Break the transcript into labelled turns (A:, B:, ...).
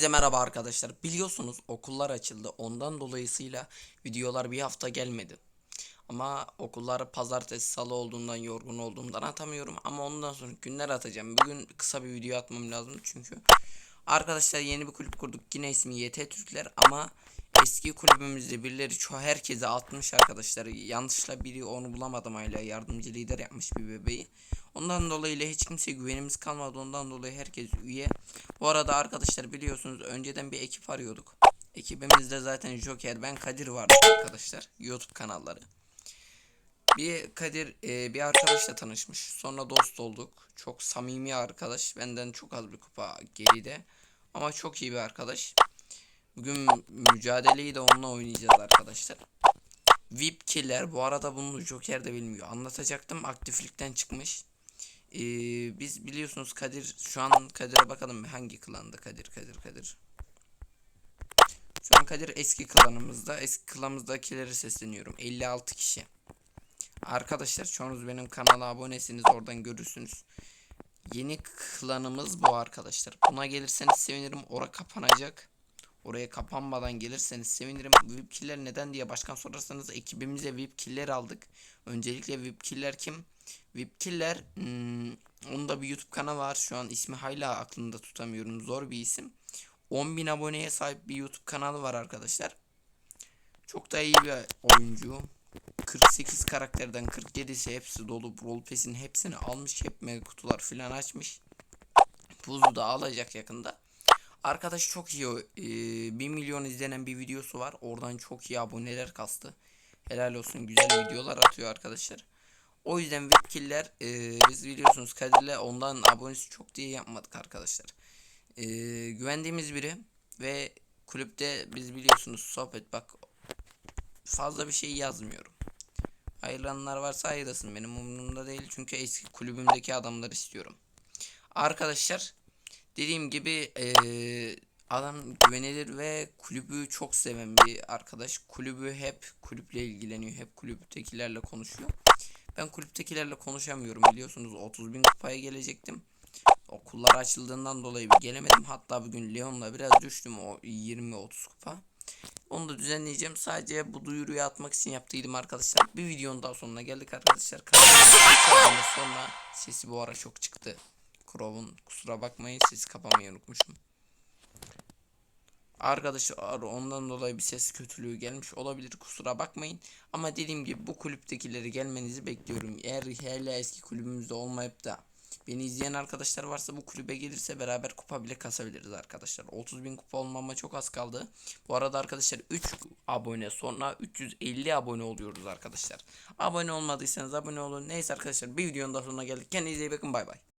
A: Size merhaba arkadaşlar. Biliyorsunuz okullar açıldı. Ondan dolayısıyla videolar bir hafta gelmedi. Ama okullar pazartesi salı olduğundan yorgun olduğumdan atamıyorum. Ama ondan sonra günler atacağım. Bugün kısa bir video atmam lazım çünkü. Arkadaşlar yeni bir kulüp kurduk. Yine ismi YT Türkler ama eski kulübümüzde birileri çoğu herkese atmış arkadaşlar. Yanlışla biri onu bulamadım hala yardımcı lider yapmış bir bebeği. Ondan dolayı hiç kimseye güvenimiz kalmadı. Ondan dolayı herkes üye. Bu arada arkadaşlar biliyorsunuz önceden bir ekip arıyorduk. Ekibimizde zaten Joker, ben Kadir vardı arkadaşlar. YouTube kanalları. Bir Kadir e, bir arkadaşla tanışmış. Sonra dost olduk. Çok samimi arkadaş. Benden çok az bir kupa geride. Ama çok iyi bir arkadaş. Bugün mücadeleyi de onunla oynayacağız arkadaşlar. VIP Killer bu arada bunu Joker de bilmiyor. Anlatacaktım aktiflikten çıkmış. Ee, biz biliyorsunuz Kadir şu an Kadir'e bakalım hangi klanda Kadir Kadir Kadir. Şu an Kadir eski klanımızda. Eski klanımızdakileri sesleniyorum. 56 kişi. Arkadaşlar çoğunuz benim kanala abonesiniz oradan görürsünüz. Yeni klanımız bu arkadaşlar. Buna gelirseniz sevinirim. Ora kapanacak. Oraya kapanmadan gelirseniz sevinirim. VIP killer neden diye başkan sorarsanız ekibimize VIP killer aldık. Öncelikle VIP killer kim? VIP killer hmm, onun da bir YouTube kanalı var. Şu an ismi hala aklımda tutamıyorum. Zor bir isim. 10.000 aboneye sahip bir YouTube kanalı var arkadaşlar. Çok da iyi bir oyuncu. 48 karakterden 47'si hepsi dolu. Brawl Pass'in hepsini almış. Hep kutular filan açmış. Buzu da alacak yakında. Arkadaş çok iyi. Ee, 1 milyon izlenen bir videosu var. Oradan çok iyi aboneler kastı. Helal olsun. Güzel videolar atıyor arkadaşlar. O yüzden webkiller e, biz biliyorsunuz Kadir'le ondan abonesi çok diye yapmadık arkadaşlar. E, güvendiğimiz biri ve kulüpte biz biliyorsunuz sohbet bak fazla bir şey yazmıyorum. Ayrılanlar varsa ayrılsın benim umurumda değil çünkü eski kulübümdeki adamları istiyorum. Arkadaşlar dediğim gibi eee, adam güvenilir ve kulübü çok seven bir arkadaş. Kulübü hep kulüple ilgileniyor. Hep kulüptekilerle konuşuyor. Ben kulüptekilerle konuşamıyorum biliyorsunuz 30 bin kupaya gelecektim. Okullar açıldığından dolayı bir gelemedim. Hatta bugün Leon'la biraz düştüm o 20-30 kupa. Onu da düzenleyeceğim. Sadece bu duyuruyu atmak için yaptıydım arkadaşlar. Bir videonun daha sonuna geldik arkadaşlar. Kanalıma sonra sesi bu ara çok çıktı. Crow'un kusura bakmayın sesi kapamayı unutmuşum. Arkadaşlar ondan dolayı bir ses kötülüğü gelmiş olabilir kusura bakmayın. Ama dediğim gibi bu kulüptekileri gelmenizi bekliyorum. Eğer hala eski kulübümüzde olmayıp da beni izleyen arkadaşlar varsa bu kulübe gelirse beraber kupa bile kasabiliriz arkadaşlar. 30 bin kupa olmama çok az kaldı. Bu arada arkadaşlar 3 abone sonra 350 abone oluyoruz arkadaşlar. Abone olmadıysanız abone olun. Neyse arkadaşlar bir videonun daha sonuna geldik. Kendinize iyi bakın bay bay.